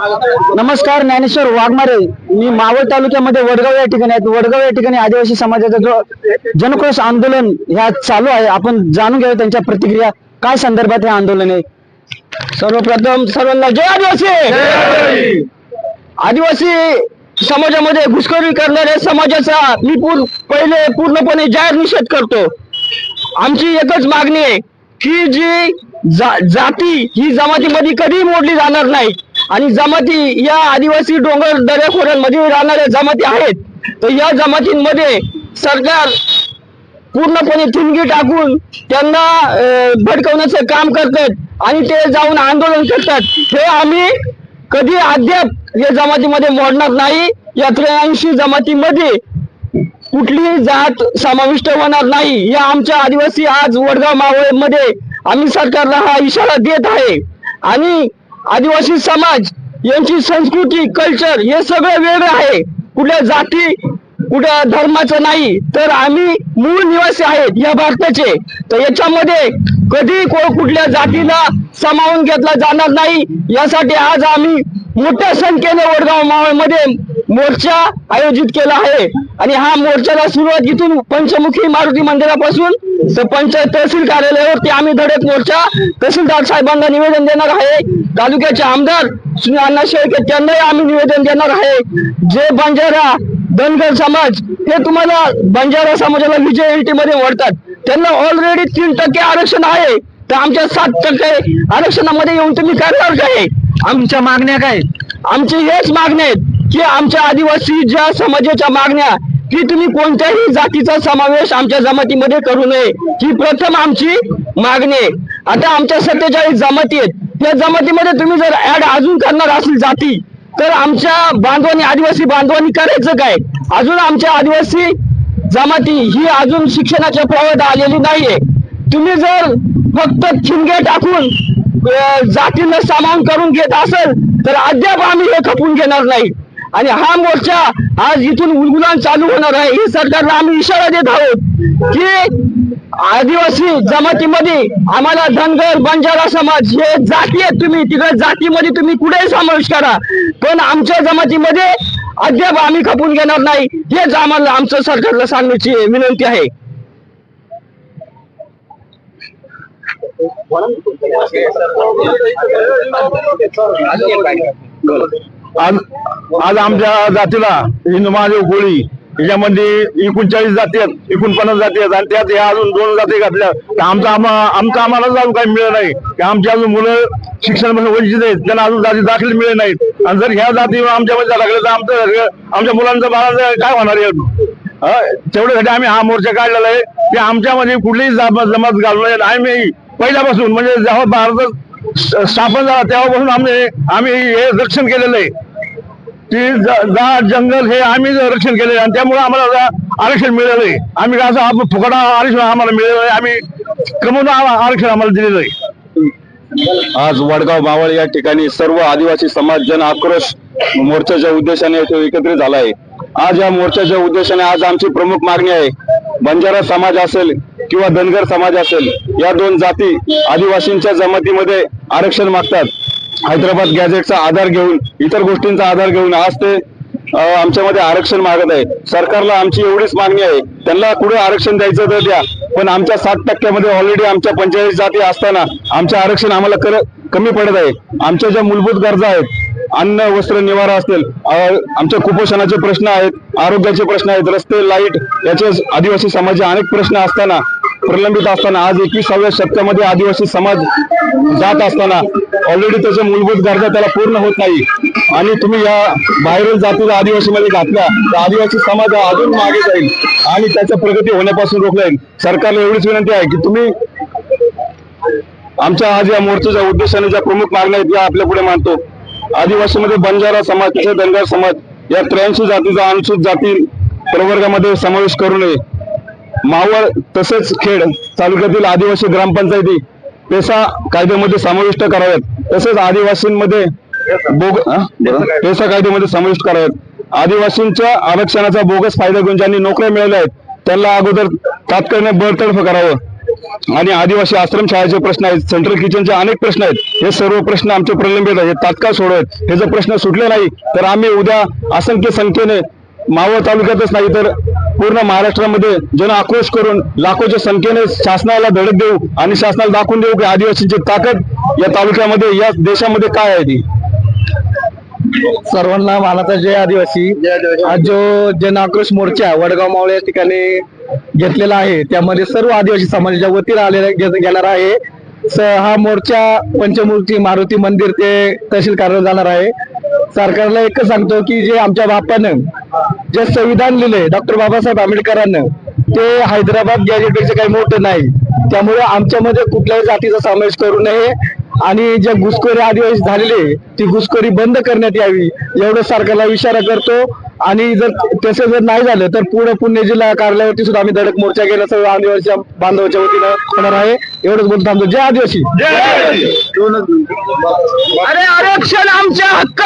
नमस्कार ज्ञानेश्वर वाघमारे. मी मावळ तालुक्यामध्ये वडगाव या ठिकाणी आहेत वडगाव या ठिकाणी आदिवासी समाजाचा जो जनक्रोश आंदोलन ह्या चालू आहे. आपण जाणून घेऊ त्यांच्या प्रतिक्रिया. काय संदर्भात हे आंदोलन आहे? सर्वप्रथम सर्वांना जय आदिवासी! आदिवासी समाजामध्ये घुसखोरी करणाऱ्या समाजाचा मी पूर पहिले पूर्णपणे जाहीर निषेध करतो. आमची एकच मागणी आहे की जी जा- जाती ही जमातीमध्ये कधी मोडली जाणार नाही. आणि जमाती या आदिवासी डोंगर दऱ्याखोऱ्यांमध्ये राहणाऱ्या जमाती आहेत. तर या जमातींमध्ये सरकार पूर्णपणे ठिणगी टाकून त्यांना भडकवण्याचं काम करतात आणि ते जाऊन आंदोलन करतात. हे आम्ही कधी अद्याप या जमातीमध्ये मोडणार नाही. या त्र्याऐंशी जमातीमध्ये कुठलीही जात समाविष्ट होणार नाही. या आमच्या आदिवासी आज वडगाव मावळमध्ये आम्ही सरकारला हा इशारा देत आहे. आणि आदिवासी समाज यांची संस्कृती कल्चर हे सगळं वेगळं आहे. कुठल्या जाती कुठल्या धर्माचं नाही तर आम्ही मूळ निवासी आहेत या भारताचे. तर याच्यामध्ये कधी को- कुठल्या जातीला सामावून घेतला जाणार नाही यासाठी आज आम्ही मोठ्या संख्येने वडगाव मावळमध्ये मोर्चा आयोजित केला आहे. आणि हा मोर्चाला सुरुवात इथून पंचमुखी मारुती मंदिरापासून तर पंचायत तहसील कार्यालयावरती आम्ही धडक मोर्चा तहसीलदार साहेबांना निवेदन देणार आहे. तालुक्याचे आमदार श्री अण्णा शेळके त्यांनाही आम्ही निवेदन देणार आहे. जे बंजारा धनगर समाज हे तुम्हाला बंजारा समाजाला विजय एलटी मध्ये वळतात त्यांना ऑलरेडी तीन टक्के आरक्षण आहे. तर आमच्या सात टक्के आरक्षणामध्ये येऊन तुम्ही करणार काय आमच्या मागण्या काय आमची हेच मागण्या आहेत की आमच्या आदिवासी ज्या समाजाच्या मागण्या की तुम्ही कोणत्याही जातीचा समावेश आमच्या जमातीमध्ये करू नये ही प्रथम आमची मागणी आहे. आता आमच्या सत्तेचाळीस जमाती आहेत. त्या जमातीमध्ये तुम्ही जर ऍड अजून करणार असेल जाती तर आमच्या बांधवांनी आदिवासी बांधवांनी करायचं काय? अजून आमच्या आदिवासी जमाती ही अजून शिक्षणाच्या प्रवाहात आलेली नाहीये. तुम्ही जर फक्त खिंगे टाकून अं, जातींना सामावून करून घेत असेल तर अद्याप आम्ही हे खपून घेणार नाही. आणि हा मोर्चा आज इथून उलगुलान चालू होणार आहे. हे सरकारला आम्ही इशारा देत आहोत की आदिवासी जमातीमध्ये आम्हाला धनगर बंजारा समाज हे जाती आहेत तुम्ही. तिकडे जातीमध्ये तुम्ही कुठेही समावेश करा. पण आमच्या जमातीमध्ये अद्याप आम्ही खपून घेणार नाही. हेच आम्हाला आमचं सरकारला सांगण्याची विनंती आहे. आज आज आमच्या जातीला हिंदू महादेव कोळी याच्यामध्ये एकोणचाळीस जाती आहेत एकोणपन्नास जाती आहेत आणि त्यात या अजून दोन जाती घातल्या. तर आमचा आम्हा आमचा आम्हाला अजून काही मिळत नाही. की आमची अजून मुलं शिक्षणापासून वंचित आहेत त्यांना अजून जाती दाखले मिळत नाहीत. आणि जर ह्या जाती आमच्यामध्ये लागले तर आमचं आमच्या मुलांचं बाळाचं काय होणार आहे? तेवढ्यासाठी आम्ही हा मोर्चा काढलेला आहे. की आमच्यामध्ये कुठलीही जमात घालू नये. आम्ही पहिल्यापासून म्हणजे जेव्हा भारत स्थापन झाला तेव्हापासून आम्ही आम्ही हे रक्षण केलेलं आहे. की जाड जंगल हे आम्ही रक्षण केलेलं आणि त्यामुळे आम्हाला आरक्षण मिळालं आहे. आम्ही असं फुकडा आरक्षण आम्हाला मिळालं आहे आम्ही कमवून आरक्षण आम्हाला दिलेलं आहे. आज वडगाव मावळ या ठिकाणी सर्व आदिवासी समाज जन आक्रोश मोर्चाच्या उद्देशाने इथे एकत्रित झाला आहे. आज या मोर्चाच्या उद्देशाने आज आमची प्रमुख मागणी आहे. बंजारा समाज असेल किंवा धनगर समाज असेल या दोन जाती आदिवासींच्या जमातीमध्ये आरक्षण मागतात. हैदराबाद गॅझेटचा आधार घेऊन इतर गोष्टींचा आधार घेऊन आज ते आमच्यामध्ये आरक्षण मागत आहे. सरकारला आमची एवढीच मागणी आहे. त्यांना कुठे आरक्षण द्यायचं तर द्या. पण आमच्या सात टक्क्यामध्ये ऑलरेडी आमच्या पंचेचाळीस जाती असताना आमचं आरक्षण आम्हाला कर कमी पडत आहे. आमच्या ज्या मूलभूत गरजा आहेत अन्न वस्त्र निवारा असतील आमच्या कुपोषणाचे प्रश्न आहेत आरोग्याचे प्रश्न आहेत रस्ते लाइट याचे आदिवासी समाजाचे अनेक प्रश्न असताना प्रलंबित असताना आज एकविसाव्या शतकामध्ये आदिवासी समाज जात असताना ऑलरेडी त्याच्या मूलभूत गरजा त्याला पूर्ण होत नाही. आणि तुम्ही या बाहेरील जातीला आदिवासीमध्ये घातल्या तर आदिवासी समाज हा अजून मागे जाईल आणि त्याच्या प्रगती होण्यापासून रोखला जाईल. सरकारला एवढीच विनंती आहे की तुम्ही आमच्या आज या मोर्चाच्या उद्देशाने ज्या प्रमुख मागण्या आहेत त्या आपल्या पुढे मानतो आदिवासीमध्ये बंजारा समाज तसेच धनगर समाज या त्र्याऐंशी जातीचा अनुसूचित जाती प्रवर्गामध्ये समावेश करू नये. मावळ तसेच खेड तालुक्यातील आदिवासी ग्रामपंचायती पेसा कायद्यामध्ये समाविष्ट कराव्यात. तसेच आदिवासींमध्ये बोग? पेसा कायद्यामध्ये समाविष्ट कराव्यात आदिवासींच्या आरक्षणाचा बोगस फायदा घेऊन ज्यांनी नोकऱ्या मिळवल्या आहेत त्यांना अगोदर तात्काळ बळतर्फ करावं. आणि आदिवासी आश्रमशाळेचे प्रश्न आहेत सेंट्रल किचनचे अनेक प्रश्न आहेत. हे सर्व प्रश्न आमचे प्रलंबित आहेत. हे तात्काळ सोडवत हे जर प्रश्न सुटले नाही तर आम्ही उद्या असंख्य संख्येने मावळ तालुक्यातच नाही तर पूर्ण महाराष्ट्रामध्ये जन आक्रोश करून लाखोच्या संख्येने शासनाला धडक देऊ आणि शासनाला दाखवून देऊ की आदिवासींची ताकद या तालुक्यामध्ये या देशामध्ये काय आहे ती? सर्वांना मानाचा जय आदिवासी. आज जो जन आक्रोश मोर्चा वडगाव मावळ या ठिकाणी घेतलेला आहे त्यामध्ये सर्व आदिवासी समाजाच्या वतीने आलेला घेणार आहे. स- हा मोर्चा पंचमूर्ती मारुती मंदिर ते तहसील कार्यालय जाणार आहे. सरकारला एकच सांगतो की जे आमच्या बापानं जे संविधान लिहिले डॉक्टर बाबासाहेब आंबेडकरांना ते हैदराबाद गॅजेटपेक्षा काही मोठं नाही. त्यामुळे आमच्यामध्ये कुठल्याही जातीचा समावेश करू नये आणि जे घुसखोरी आदिवासी झालेले ती घुसखोरी बंद करण्यात यावी एवढं सरकारला इशारा करतो. आणि जर तसं जर नाही झालं तर पुढे पुणे जिल्हा कार्यालयावरती सुद्धा आम्ही धडक मोर्चा केला सर्व आदिवासी बांधवाच्या वतीनं होणार आहे. एवढंच बोलतो थांबतो. जय आदिवासी! अरे आरक्षण